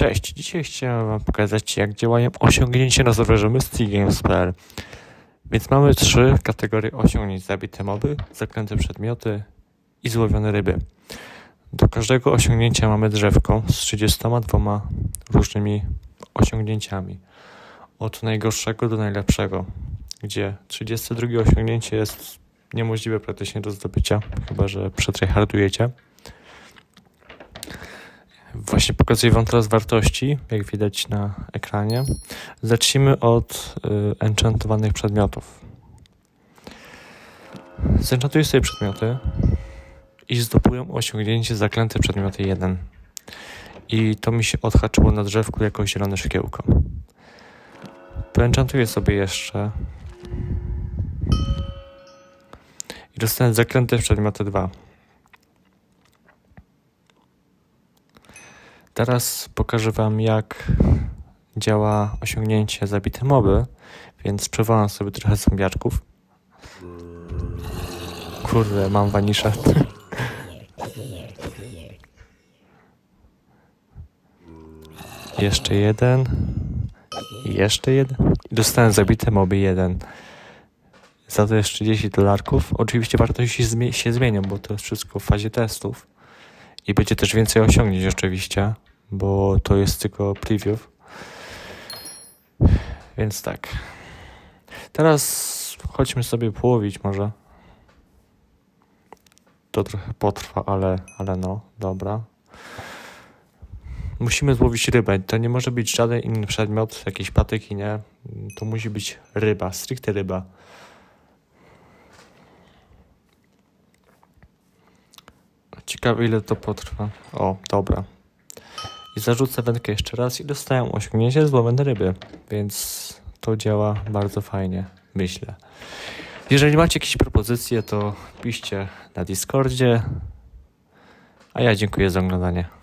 Cześć, dzisiaj chciałem Wam pokazać, jak działają osiągnięcia na serwerze MysteryGames.pl. Więc mamy trzy kategorie osiągnięć: zabite moby, zaklęte przedmioty i złowione ryby. Do każdego osiągnięcia mamy drzewko z 32 różnymi osiągnięciami. Od najgorszego do najlepszego, gdzie 32 osiągnięcie jest niemożliwe praktycznie do zdobycia, chyba że przetryhardujecie. Właśnie pokazuję Wam teraz wartości, jak widać na ekranie. Zacznijmy od y, enchantowanych przedmiotów. Zenchantuję sobie przedmioty i zdobuję osiągnięcie zaklęte przedmioty 1. I to mi się odhaczyło na drzewku jako zielone szkiełko. Poenchantuję sobie jeszcze i dostanę zaklęte przedmioty 2. Teraz pokażę Wam, jak działa osiągnięcie zabite moby, więc przywołam sobie trochę zombiaczków. Kurde, mam waniszę. Jeszcze jeden. Jeszcze jeden. I dostałem zabite moby jeden. Za to jest 30 dolarków. Oczywiście wartości się zmienią, bo to jest wszystko w fazie testów. I będzie też więcej osiągnięć oczywiście, bo to jest tylko preview. Więc tak. Teraz chodźmy sobie połowić może. To trochę potrwa, ale, ale no, dobra. Musimy złowić rybę. To nie może być żaden inny przedmiot, jakieś patyki, nie. To musi być ryba, stricte ryba. Ciekawe ile to potrwa. O, dobra. Zarzucę wędkę jeszcze raz i dostaję osiągnięcie złowione ryby, więc to działa bardzo fajnie, myślę. Jeżeli macie jakieś propozycje, to piszcie na Discordzie. A ja dziękuję za oglądanie.